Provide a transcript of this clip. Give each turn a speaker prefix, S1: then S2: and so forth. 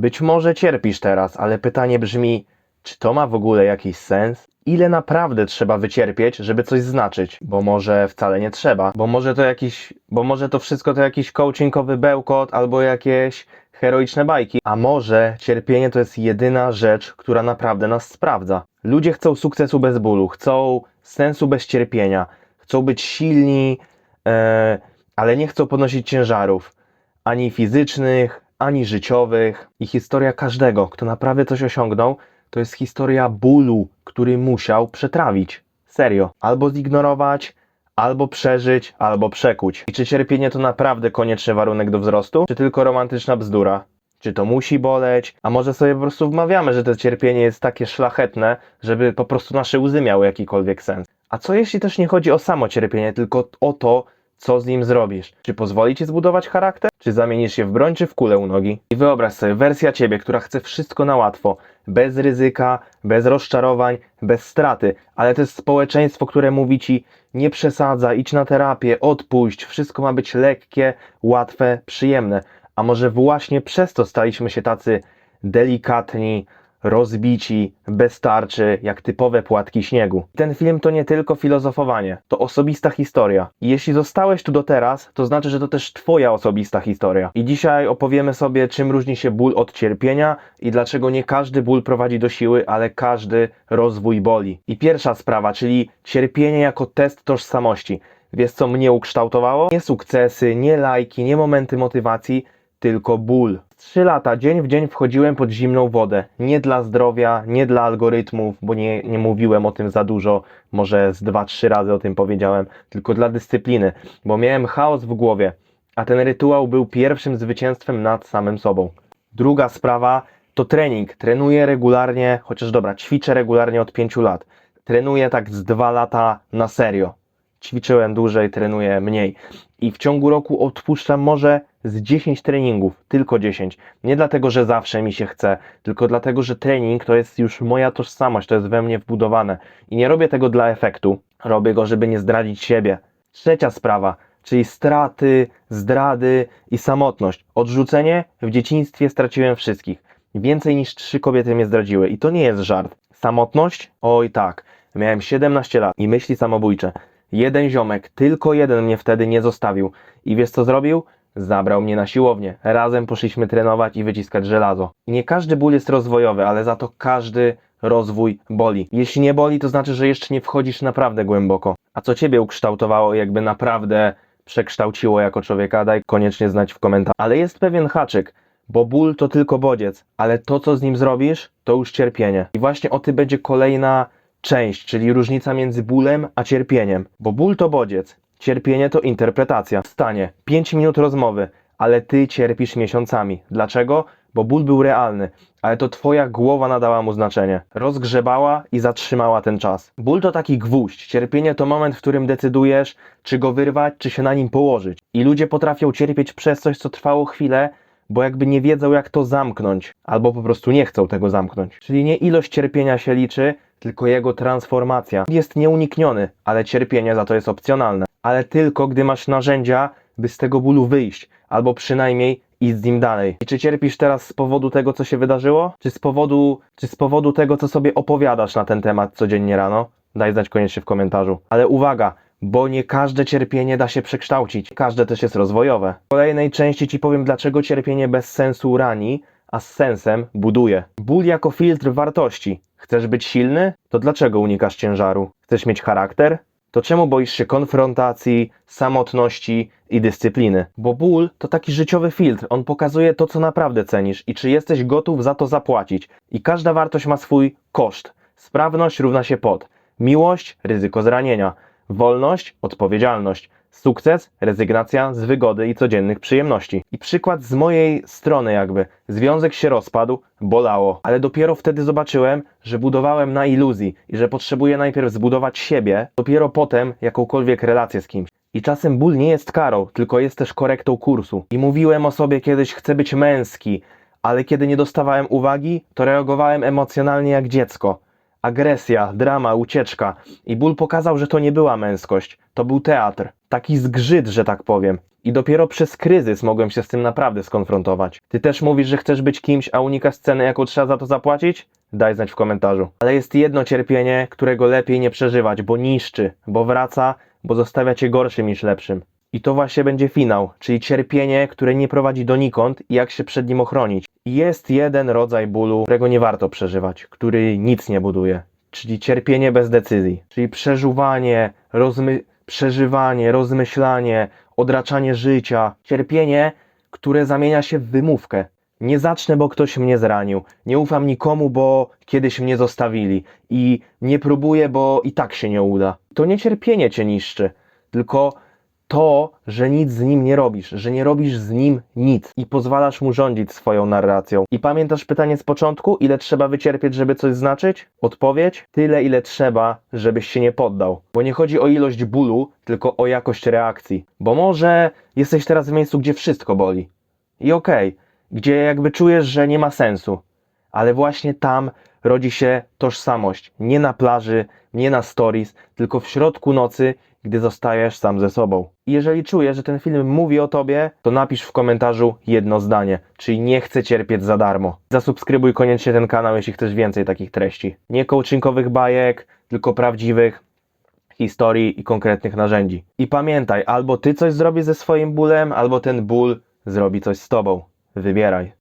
S1: Być może cierpisz teraz, ale pytanie brzmi, czy to ma w ogóle jakiś sens? Ile naprawdę trzeba wycierpieć, żeby coś znaczyć? Bo może wcale nie trzeba, bo może to jakiś, bo może to wszystko to jakiś coachingowy bełkot albo jakieś heroiczne bajki, a może cierpienie to jest jedyna rzecz, która naprawdę nas sprawdza. Ludzie chcą sukcesu bez bólu, chcą sensu bez cierpienia, chcą być silni, e, ale nie chcą podnosić ciężarów ani fizycznych, ani życiowych. I historia każdego, kto naprawdę coś osiągnął, to jest historia bólu, który musiał przetrawić. Serio. Albo zignorować, albo przeżyć, albo przekuć. I czy cierpienie to naprawdę konieczny warunek do wzrostu, czy tylko romantyczna bzdura? Czy to musi boleć? A może sobie po prostu wmawiamy, że to cierpienie jest takie szlachetne, żeby po prostu nasze łzy miały jakikolwiek sens? A co jeśli też nie chodzi o samo cierpienie, tylko o to, co z nim zrobisz? Czy pozwoli ci zbudować charakter? Czy zamienisz się w broń, czy w kulę u nogi? I wyobraź sobie, wersja ciebie, która chce wszystko na łatwo, bez ryzyka, bez rozczarowań, bez straty, ale to jest społeczeństwo, które mówi ci nie przesadzaj, idź na terapię, odpuść, wszystko ma być lekkie, łatwe, przyjemne. A może właśnie przez to staliśmy się tacy delikatni, rozbici, bez tarczy, jak typowe płatki śniegu. Ten film to nie tylko filozofowanie, to osobista historia. I jeśli zostałeś tu do teraz, to znaczy, że to też twoja osobista historia. I dzisiaj opowiemy sobie, czym różni się ból od cierpienia i dlaczego nie każdy ból prowadzi do siły, ale każdy rozwój boli. I pierwsza sprawa, czyli cierpienie jako test tożsamości. Wiesz, co mnie ukształtowało? Nie sukcesy, nie lajki, nie momenty motywacji, tylko ból. Trzy lata dzień w dzień wchodziłem pod zimną wodę. Nie dla zdrowia, nie dla algorytmów, bo nie, nie mówiłem o tym za dużo, może z dwa, trzy razy o tym powiedziałem, tylko dla dyscypliny, bo miałem chaos w głowie, a ten rytuał był pierwszym zwycięstwem nad samym sobą. Druga sprawa to trening. Trenuję regularnie, chociaż dobra, ćwiczę regularnie od pięciu lat. Trenuję tak z dwa lata na serio ćwiczyłem dłużej, trenuję mniej. I w ciągu roku odpuszczam może z 10 treningów, tylko 10. Nie dlatego, że zawsze mi się chce, tylko dlatego, że trening to jest już moja tożsamość, to jest we mnie wbudowane. I nie robię tego dla efektu, robię go, żeby nie zdradzić siebie. Trzecia sprawa, czyli straty, zdrady i samotność. Odrzucenie w dzieciństwie straciłem wszystkich. Więcej niż trzy kobiety mnie zdradziły i to nie jest żart. Samotność? Oj tak. Miałem 17 lat i myśli samobójcze. Jeden ziomek, tylko jeden mnie wtedy nie zostawił. I wiesz co zrobił? Zabrał mnie na siłownię. Razem poszliśmy trenować i wyciskać żelazo. Nie każdy ból jest rozwojowy, ale za to każdy rozwój boli. Jeśli nie boli, to znaczy, że jeszcze nie wchodzisz naprawdę głęboko. A co ciebie ukształtowało, jakby naprawdę przekształciło jako człowieka, daj koniecznie znać w komentarzu. Ale jest pewien haczyk, bo ból to tylko bodziec, ale to, co z nim zrobisz, to już cierpienie. I właśnie o tym będzie kolejna część, czyli różnica między bólem a cierpieniem. Bo ból to bodziec, cierpienie to interpretacja. Stanie 5 minut rozmowy, ale ty cierpisz miesiącami. Dlaczego? Bo ból był realny, ale to twoja głowa nadała mu znaczenie. Rozgrzebała i zatrzymała ten czas. Ból to taki gwóźdź, cierpienie to moment, w którym decydujesz, czy go wyrwać, czy się na nim położyć. I ludzie potrafią cierpieć przez coś, co trwało chwilę, bo jakby nie wiedzą, jak to zamknąć, albo po prostu nie chcą tego zamknąć. Czyli nie ilość cierpienia się liczy, tylko jego transformacja. Jest nieunikniony, ale cierpienie za to jest opcjonalne. Ale tylko gdy masz narzędzia, by z tego bólu wyjść, albo przynajmniej iść z nim dalej. I czy cierpisz teraz z powodu tego, co się wydarzyło? Czy z powodu, czy z powodu tego, co sobie opowiadasz na ten temat codziennie rano? Daj znać koniecznie w komentarzu. Ale uwaga, bo nie każde cierpienie da się przekształcić. Każde też jest rozwojowe. W kolejnej części Ci powiem, dlaczego cierpienie bez sensu rani, a z sensem buduje. Ból jako filtr wartości. Chcesz być silny? To dlaczego unikasz ciężaru? Chcesz mieć charakter? To czemu boisz się konfrontacji, samotności i dyscypliny? Bo ból to taki życiowy filtr. On pokazuje to, co naprawdę cenisz i czy jesteś gotów za to zapłacić. I każda wartość ma swój koszt. Sprawność równa się pot. Miłość, ryzyko zranienia. Wolność, odpowiedzialność. Sukces, rezygnacja z wygody i codziennych przyjemności. I przykład z mojej strony jakby. Związek się rozpadł, bolało, ale dopiero wtedy zobaczyłem, że budowałem na iluzji i że potrzebuję najpierw zbudować siebie, dopiero potem jakąkolwiek relację z kimś. I czasem ból nie jest karą, tylko jest też korektą kursu. I mówiłem o sobie kiedyś, chcę być męski, ale kiedy nie dostawałem uwagi, to reagowałem emocjonalnie jak dziecko. Agresja, drama, ucieczka. I ból pokazał, że to nie była męskość, to był teatr. Taki zgrzyt, że tak powiem. I dopiero przez kryzys mogłem się z tym naprawdę skonfrontować. Ty też mówisz, że chcesz być kimś, a unikasz sceny, jaką trzeba za to zapłacić? Daj znać w komentarzu. Ale jest jedno cierpienie, którego lepiej nie przeżywać, bo niszczy, bo wraca, bo zostawia cię gorszym niż lepszym. I to właśnie będzie finał, czyli cierpienie, które nie prowadzi donikąd i jak się przed nim ochronić. Jest jeden rodzaj bólu, którego nie warto przeżywać, który nic nie buduje, czyli cierpienie bez decyzji, czyli przeżuwanie, rozmy- przeżywanie, rozmyślanie, odraczanie życia, cierpienie, które zamienia się w wymówkę. Nie zacznę, bo ktoś mnie zranił. Nie ufam nikomu, bo kiedyś mnie zostawili. I nie próbuję, bo i tak się nie uda. To nie cierpienie cię niszczy, tylko to, że nic z nim nie robisz, że nie robisz z nim nic i pozwalasz mu rządzić swoją narracją. I pamiętasz pytanie z początku, ile trzeba wycierpieć, żeby coś znaczyć? Odpowiedź: tyle, ile trzeba, żebyś się nie poddał. Bo nie chodzi o ilość bólu, tylko o jakość reakcji. Bo może jesteś teraz w miejscu, gdzie wszystko boli. I okej, gdzie jakby czujesz, że nie ma sensu. Ale właśnie tam rodzi się tożsamość. Nie na plaży, nie na stories, tylko w środku nocy, gdy zostajesz sam ze sobą. I jeżeli czujesz, że ten film mówi o tobie, to napisz w komentarzu jedno zdanie, czyli nie chcę cierpieć za darmo. Zasubskrybuj koniecznie ten kanał, jeśli chcesz więcej takich treści. Nie coachingowych bajek, tylko prawdziwych historii i konkretnych narzędzi. I pamiętaj, albo ty coś zrobisz ze swoim bólem, albo ten ból zrobi coś z tobą. Wybieraj.